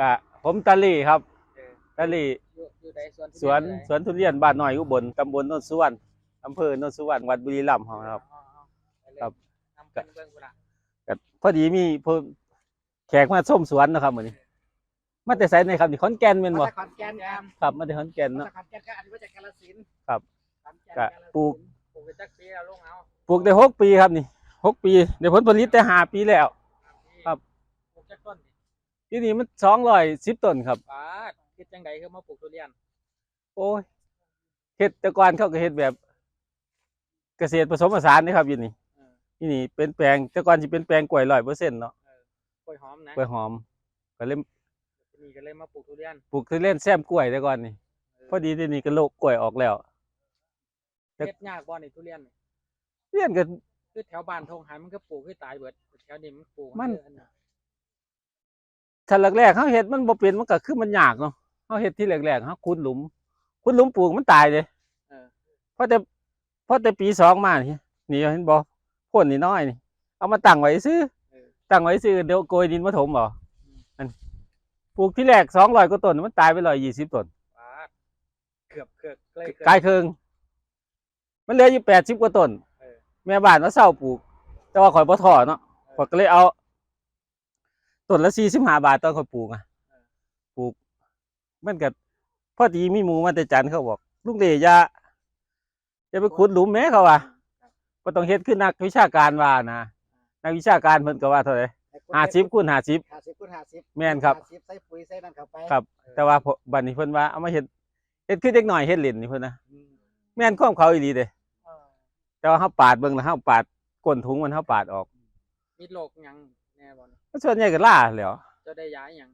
กะผมตาลี่ครับเออตาลี่อยู่อยู่ใดสวนสวนสวนทุเรียนบ้านหน่อยอุบลตำบลโนนสุวรรณอำเภอโนนสุวรรณวัดบุรีรัมย์ของเราครับ ครับนำเป็นเบื้องกุละก็พอดีมีผู้แขกมาส้มสวนนะครับมื้อนี้มาแต่ไสในครับนี่ขอนแก่นแม่นบ่มาจากขอนแก่นครับครับมาแต่ขอนแก่นมาเนาะจากขอนแก่นก็อันนี้มาจากกาฬสินธุ์ครับขอนแนก็กาฬสินธุ์ปลูกปลูกไปจักปีแล้วลงเอาปลูกได้หกปีครับนี่หกปีได้ผลผลิตได้ห้าปีแล้ว ครับ ปลูกจักต้นดิ ที่นี่มัน210ต้นครับปาดคิดจังใดคือมาปลูกทุเรียน โอ้ยเฮ็ดแต่ก่อนเขาก็เฮ็ดแบบเกษตรผสมผสานนี่ครับอยู่นี่เออ ที่นี่เป็นแปลงแต่ก่อนสิเป็นแปลงกล้วย100%เนาะกล้วยหอมนะกล้วยหอมก็เลยทีนี่ก็เลยมาปลูกทุเรียน ปลูกทุเรียนแซมกล้วยแต่ก่อนนี่พอดีที่นี่ก็โลกกล้วยออกแล้วเฮ็ดยากบ่นี่ทุเรียนนี่ เรียนก็ คือแถวบ้านทงหายมันก็ปลูกคือตายเบิดแถวนี้มันปลูกมันคืออัน ถ้าแรกๆเขาเฮ็ดมันบ่เป็นมันก็คือมันยากเนาะเขาเฮ็ดที่แรกๆเขาขุดหลุมขุดหลุมปลูกมันตายเลยเออเพราะแต่เพราะแต่ปีสองมานี่นี่เห็นบ่พ่นนี่น้อยนี่ เอามาตั้งไว้ซื้อเออตั้งไว้ซื้อเดี๋ยวโกยดินมาถมบ่มอันปลูกที่แรก200กว่าต้นมันตายไป120ต้นปาดเกือบเกือบใกล้เกือบกายเคิงมันเหลืออยู่80กว่าต้นเออแม่บ้านมาเศร้าปลูก แต่ว่าข่อยบ่ท้อเนาะข่อยก็เลยเอา ต้นละ45บาทตอนข่อยปลูกอะปลูก มันก็พอดีมีหมูมาแต่จันทร์เขาบอกลุงเดอย่าอย่าไปขุดหลุมแม่เขาว่าบ่ต้องเฮ็ดคือนักวิชาการว่านะนักวิชาการเพิ่นก็ว่าเท่าไหร่50คูณ50ห้าสิบคูณห้าสิบแม่นครับห้าสิบใส่ปุ๋ยใส่นั่นเข้าไปครับ แต่ว่าพอบัดนี้เพิ่นว่าเอามาเฮ็ดเฮ็ดคือเด็กน้อยเฮ็ดเล่นนี่เพิ่นนะอืมแม่นความเขาอีหลีเด้เออแต่ว่าเฮาปาดเบิ่งแล้วเฮาปาดก้นถุงมันเฮาปาดออกมีโรคหยัง แน่บ่นี่มันส่วนใหญ่ก็ล่าแหล้วจะได้ย้ายหยัง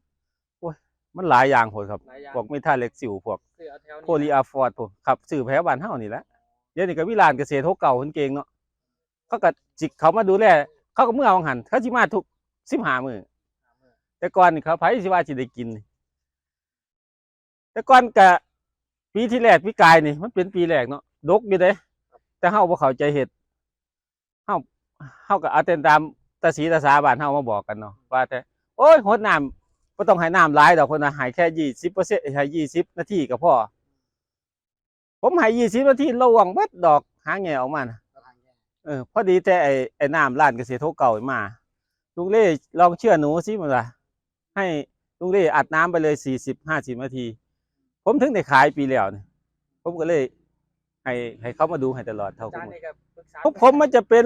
มันหลายอย่างโพดครับหลายอย่างพวกเมทาเล็กซิวพวกซื้อเอาแถวนี้โพลีอาฟอร์ดพวกครับสื่อแพ้บ้านเฮานี่แหละเดี๋ยวนี้ก็วิลานเกษตรโฮเก่าคนเก่งเนาะเขาก็จิกเขามาดูแลเขาก็เมื่อเอาหันเขาสิมาทุก15มื้อแต่ก่อนนี่เขาไผสิว่าสิได้กินนี่แต่ก่อนก็ปีที่แรกปีกายนี่มันเป็นปีแรกเนาะดกอยู่เด้แต่เฮาบ่เข้าใจเฮ็ดเฮาเฮาก็เอาแต่ตาม ตาสีตาสาบ้านเฮามาบอกกันเนาะว่าแต่โอ้ยหดน้ำบ่ต้องให้น้ำหลายดอกคนน่ะให้แค่20%ให้20นาทีก็พอผมให้ยี่สิบนาทีระวังเบิดดอกหาแง่ออกมานะเอาทางแยกเออพอดีแต่ไอ้ไอ้น้ำร้านเกษตรโทเก่ามาลุงเล่ลองเชื่อหนูสิมันละให้ลุงเล่อัดน้ำไปเลยสี่สิบห้าสิบนาที ผมถึงได้ขายปีแล้วนี่ผมก็เลยให้ให้เขามาดูให้ตลอดเท่าอากัจารนย์นี่ก็ปรึกษาพวกผมมันจะเป็น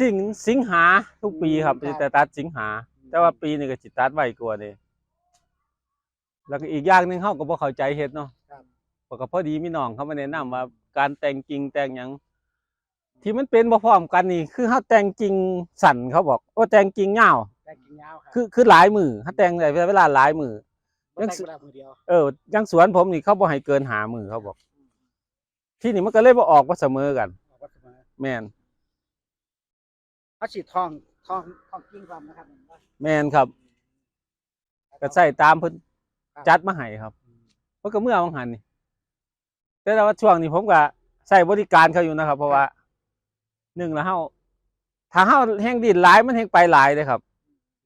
สิงสิงหาทุกปีครับแต่ตัดสิงหา แต่ว่าปีนี้ก็จิตัดไว้กว่านี่แล้วก็อีกอย่างหนึ่งเขาก็บ่เข้าใจเฮ็ดเนาะครับปก็พอดีมีน้องเขามาแนะนำว่าการแต่งกิ่งแต่งหยังที่มันเป็นบ่พร้อมกันนี่ คือเฮาแต่งกิ่งสั้นเขาบอกโอ้แต่งกิ่งยาวแต่กินยาวครับคือคือหลายมือถ้าแต่งได้เวลาหลายมือบ่ยัง แต่งสิเวลามือเดียวเอออยังสวนผมนี่เขาบ่ให้เกินหามือเขาบอก ที่นี่มันก็เลยบ่ออกว่าเสมอกัน ออกวัดเสมอแม่น เขาฉีดทองทองทองกิ้งความนะครับแม่นครับก็ใส่ตามเพิ่นครับจัดมาให้ครับเพิ่นก็เมื่อวังหันนี่แต่ว่าช่วงนี้ผมก็ใส่บริการเขาอยู่นะครับ เพราะว่าหนึ่งแล้วเฮาถ้าเฮาแห้งดินหลายมันแห้งไปหลายเลยครับ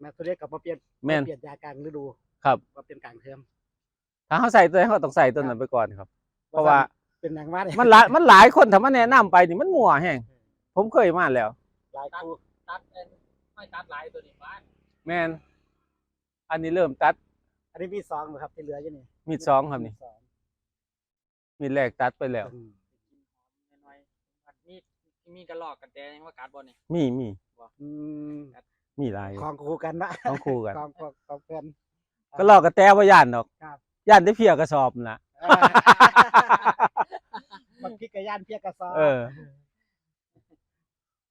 แม่ตัวเล็กกับมาเปลี่ยนแม่นเปลี่ยนยากลางฤดูครับมาเป็นกลางเทอมถ้าเฮาใส่ตัวนี้เฮาต้องใส่ตัวนั้นไปก่อนครับ เพราะว่าเป็นหนังว่าได้มันหลายมันหลายคนถ้ามาแนะนำไปนี่มันมั่วแห้งผมเคยมาแล้วหลายคู่ ตัดเอ็นไม่ตัดหลายตัวนี้บ้านแม่นอันนี้เริ่มตัด อันนี้มีสองเหรอครับที่เหลืออยู่นี่มีดสองครับนี่มีสองมีดแรกตัดไปแล้ว อืมน้อยๆตัดมีดมีกระลอกกันแต่ยังว่าการบ่นี่มีมีอืมมีหลายของคู่กันนะของคู่กัน ของของของเพื่อน ก็ลอกกระแตบ่ย่านดอกครับ ย่านได้เพียกระสอบน่ะเออ มันพิกระยานเพียกระซอเออ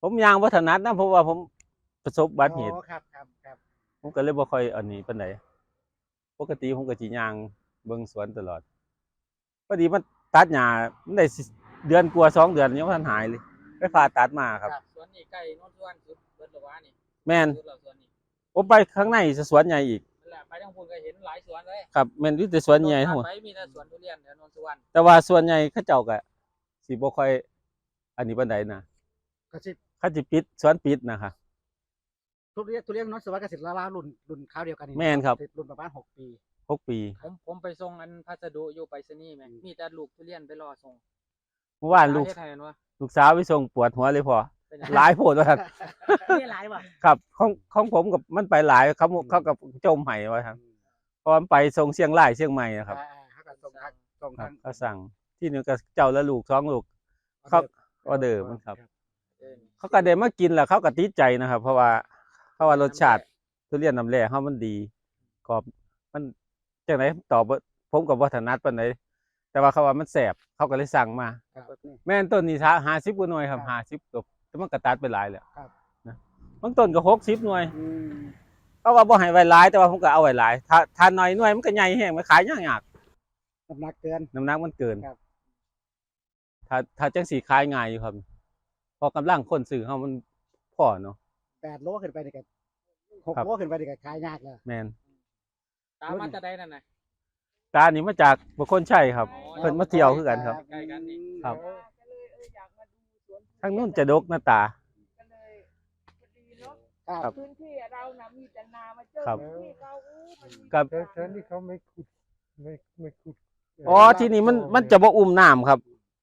ผมยางวัฒนัดนะเพราะว่าผมประสบอุบัติเหตุโอ้ครับครับครับผมก็เลยบ่ค่อยอันนี้ปานใดปกติผมก็สิย่างเบิ่งสวนตลอดพอดีมันตัดหญ้ามันได้สิเดือนกว่าสองเดือนยังบ่ทันหายเลยไปผ่าตัดมาครับสวนนี่ใกล้โนนทวนสุดเบิดละวานี่แม่นสุดแล้วสวนนี่ผมไปข้างในสวนใหญ่อีกนั่นแหละไปทางพูนก็เห็นหลายสวนเลยครับแม่นอยู่แต่สวนใหญ่ทั้งหมด ไปมีแต่สวนทุเรียนแถวโนนสุวรรณแต่ว่าส่วนใหญ่เขาเจ้าก็สิบ่ค่อย อันนี้ปานใดนะก็สิ เขาสิปิดสวนปิดนะครับทุเรียนทุเรียนน้องสวัสดิ์กสิทธิ์ลาลารุ่นรุ่นคราวเดียวกันนี่แม่นครับ รุ่นประมาณหกปีหกปีผมผมไปส่งอันพัสดุอยู่ไปรษณีย์แหมมีแต่ลูกทุเรียนไปรอส่งเมื่อวานลูกเฮ็ดให้วะลูกสาวไปส่งปวดหัวเลยพอเป็นหลายโพดว่าท่านนี่หลายว่ะครับของของผมกับมันไปหลายเขาเขากับจมไห้ว่าครับเพราะมันไปส่งเชียงรายเชียงใหม่นะครับ อ่าเขาก็ส่งทางส่งครัทาบงเขาสั่งที่หนึงก็เจ้าละลูกสองลูกเขาออเดอร์มันครับ เออเขาก็ได้มากินแล้วเขาก็ติดใจนะครับ เพราะว่าเพราะว่ารสชาติทุเรียนน้ำแร่เขามันดีกรอบมันจังไหนตอบบ่ผมกับวัฒนัดปานใดแต่ว่าเขาว่ามันแสบเขาก็เลยสั่งมาครับนี่แม่นต้นนี้ห้าสิบกว่าหน่วยครับห้าสิบกว่าแต่มันกระตัดไปหลายแล้วครับนะบางต้นก็หกสิบหน่วยอืมเพราะว่าบ่ให้ไว้หลาย แต่ว่าผมก็เอาไว้หลายถ้าถ้าน้อยหน่วยมันก็ใหญ่แห้งมันขายยากน้ำหนักเกินๆน้ำหนักมันเกินครับถ้าถ้าจังสีขายง่ายอยู่ครับเพอกำลังคนซื้อเฮามันพอเนาะแปดโลขึ้นไปนี่ก็หกครับโลขึ้นไปนี่ก็ขายยากแล้วแม่นตามมาจะได้นั่นน่ะตานี่มาจากบุคคลชัยครับอ๋อเพิ่นมาเที่ยวคือกันครับ ใกล้กันนี่ครับก็เลยเอออยากมาดูสวนทางนู้นจะดกหน้าตาก็เลยพอดีเนาะครับพื้นที่เรานะมีแต่นามาเจอครับพื้นที่เขาอู้มันมีกับแต่แต่นี่เขาไม่ขุดไม่ไม่ขุดเอ๋อที่นี่มันมันจะบ่อุ้มน้ำครับ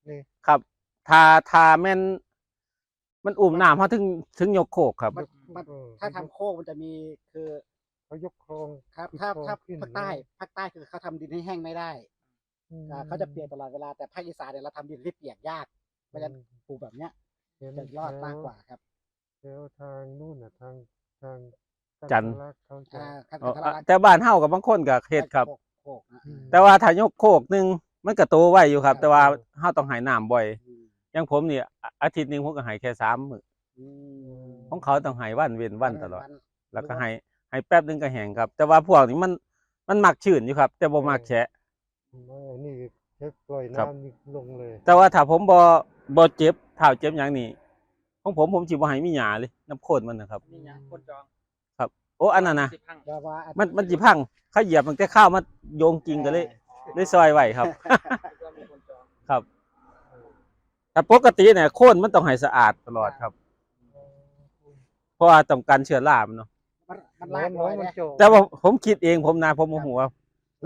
นี่ครับถ้าถ้าแม่น มันอุ้มน้ำเฮาถึงถึงยกโคกครับ มันมันเออถ้าทำโคกมันจะมีคือเขายกคลองครับคือถ้าคลองถ้าขึ้นภาคใต้ภาคใต้คือเขาทำดินให้แห้งไม่ได้อืมอ่าเขาจะเปียกตลอดเวลาแต่ภาคอีสานเนี่ยเราทำดินที่เปียกยากเพราะฉะนั้นปลูกแบบเนี้ยเห็นจะรอดมากกว่าครับแล้วทางนู่นน่ะทางทางจันทร์รักเขาจะอ่าครับอ๋อแต่อะละแต่บ้านเฮากับบางคนก็เฮ็ดครับ โคกโคกนะอืมแต่ว่าถ้ายกโคกหนึงมันก็โตไวอยู่ครับ แต่ว่าเฮาต้องให้น้ำบ่อย อืม อย่างผมนี่อะอาทิตย์หนึงผมก็ให้แค่สามมื้ออืมของเขาต้องให้วันเว้นวันตลอดวันแล้วก็ให้ให้แป๊บหนึงก็แห้งครับ แต่ว่าพวกนี้มันมันมักชื้นอยู่ครับ แต่บ่มักแฉะไม่อันนี้แค่ปล่อยครับน้ำนี่ลงเลย แต่ว่าถ้าผมบ่บ่เจ็บเท้าเจ็บหยังนี่ของผมผมสิบ่ให้มีหญ้าเลยน้ำโคตรมันนะครับนี่หยังคนจองโอ้อันนั้นนะสิพังแต่ว่าอัมันมันสิพังเขาเหยียบมันแต่ข้าวมาโยงกิ่งกันเลยเลยซอยไว้ครับ ก็มีคนจอง ครับ แต่ปกติเนี่ยโคนมันต้องให้สะอาดตลอดครับ เพราะว่าต้องการเชื้อรามันเนาะมันมันน้ลาอกนลน้ออนยมันเนี่ยโจกแต่ว่าผมคิดเองผมนะผมโมโหว่า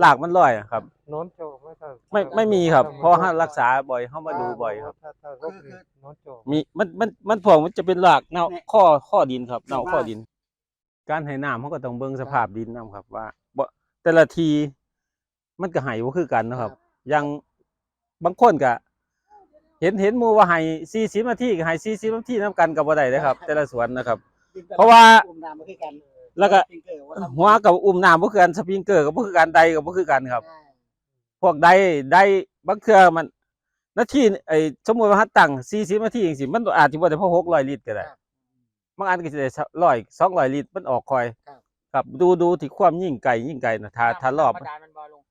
ลากมันลอยอะครับนอนโจกไหมถ้าไม่ไม่มีครับ เพราะว่าเรารักษาบ่อยเข้ามาดูบ่อยครับ ถ้าถ้ารบนี่นอนโจกมีมันมันมันพวกมันจะเป็นรากเน่าข้อข้อดินครับเน่าข้อดิน การให้น้ำเขาก็ต้องเบิ่งสภาพดินนํครับ ว่าบ่แต่ละที มันก็ให้บ่คือกันเนาะครับอย่างบางคนก็ เห็นเห็นหมู่ว่าให้40นาทีก็ให้40นาทีนํกันก็บ่ได้เด้อครับ แต่ละสวนนะครับ เพราะว่าอุ้มน้ำมาคือกันแล้วก็สปริงเกอร์ว่าทำหัวกับอุ้มน้ำบ่คือกันสปริงเกอร์ก็บ่คือกันใดก็บ่คือกันครับใช่พวกใดใดบางเทื่อมันนาทีไอ้สมมุติว่าเฮาตั้ง40นาทีจังซี่มันอาจสิบ่ได้พอ600ลิตรก็ได้บางอันก็สิได้100 200ลิตรมันออกคอยครับครับดูดูที่ความยิ่งไกลยิ่งไกลนะถ้าถ้ารอบธรรมดามันบ่ลง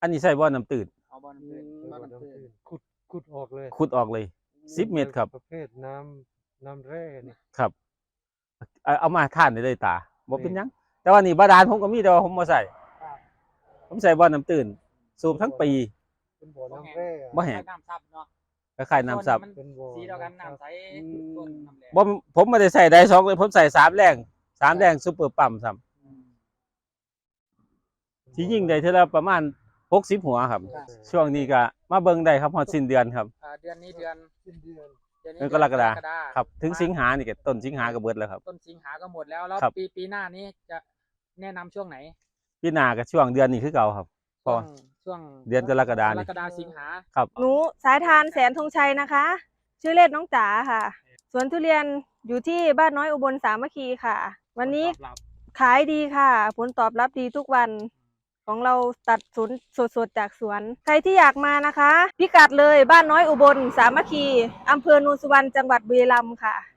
อันนี้ใส่บ่อน้ำตื้นเอาบ่อืน้ำมตื้นบ้านน้ำตื้นขุด ขุดออกเลยขุดออกเลย10เมตรครับประเภทน้ำน้ำแร่นี่ครับเอาเอามาทานได้เลยตาบ่เป็นนี่หยัง แต่ว่านี่บาดาลผมก็มีแต่ว่าผมบ่ใส่ครับผมใส่บ่อน้ำตื้นสูบทั้งปี เป็นบ่อน้ำแร่อะบ่แห้ง น้ำซับเนาะคล้ายๆน้ำซับมัเป็นบ่อสีเดียวกันน้ำใสอืมต้นน้ำแดงบ่ผมไม่ได้ใส่ได้สองเลยผมใส่สามแรงสามแรงซุปเปอร์ปั๊มซ้ำอืมที่ยิ่งได้เท่าละประมาณ 60หัวครับครับช่วงนี้ก็มาเบิ่งได้ครับฮอดสิ้นเดือนครับ อ่าเดือนนี้เดือนสิ้นเดือน เดือนนี้เดือนกรกฎาเดือนครับ ถึงสิงหานี่ก็ต้นสิงหาก็เบิดแล้วครับ ต้นสิงหาก็หมดแล้ว แล้วครับ ปีปีหน้านี้จะแนะนำช่วงไหนพี่นาก็ช่วงเดือนนี้คือเก่าครับ พอ ช่วงช่วงเดือนกรกฎาคมกนี่รกฎาสิงหา ครับ หนูสายทานแสนธงชัยนะคะ ชื่อเล่นน้องจ๋าค่ะ สวนทุเรียนอยู่ที่บ้านน้อยอุบลสามัคคีค่ะ วันนี้ตอบรับขายดีค่ะ ผลตอบรับดีทุกวัน ของเราตัดสนสดๆจากสวน ใครที่อยากมานะคะ พิกัดเลยบ้านน้อยอุบล สามัคคีอำเภอนูนสุวรรณจังหวัดบุรีรัมย์ค่ะ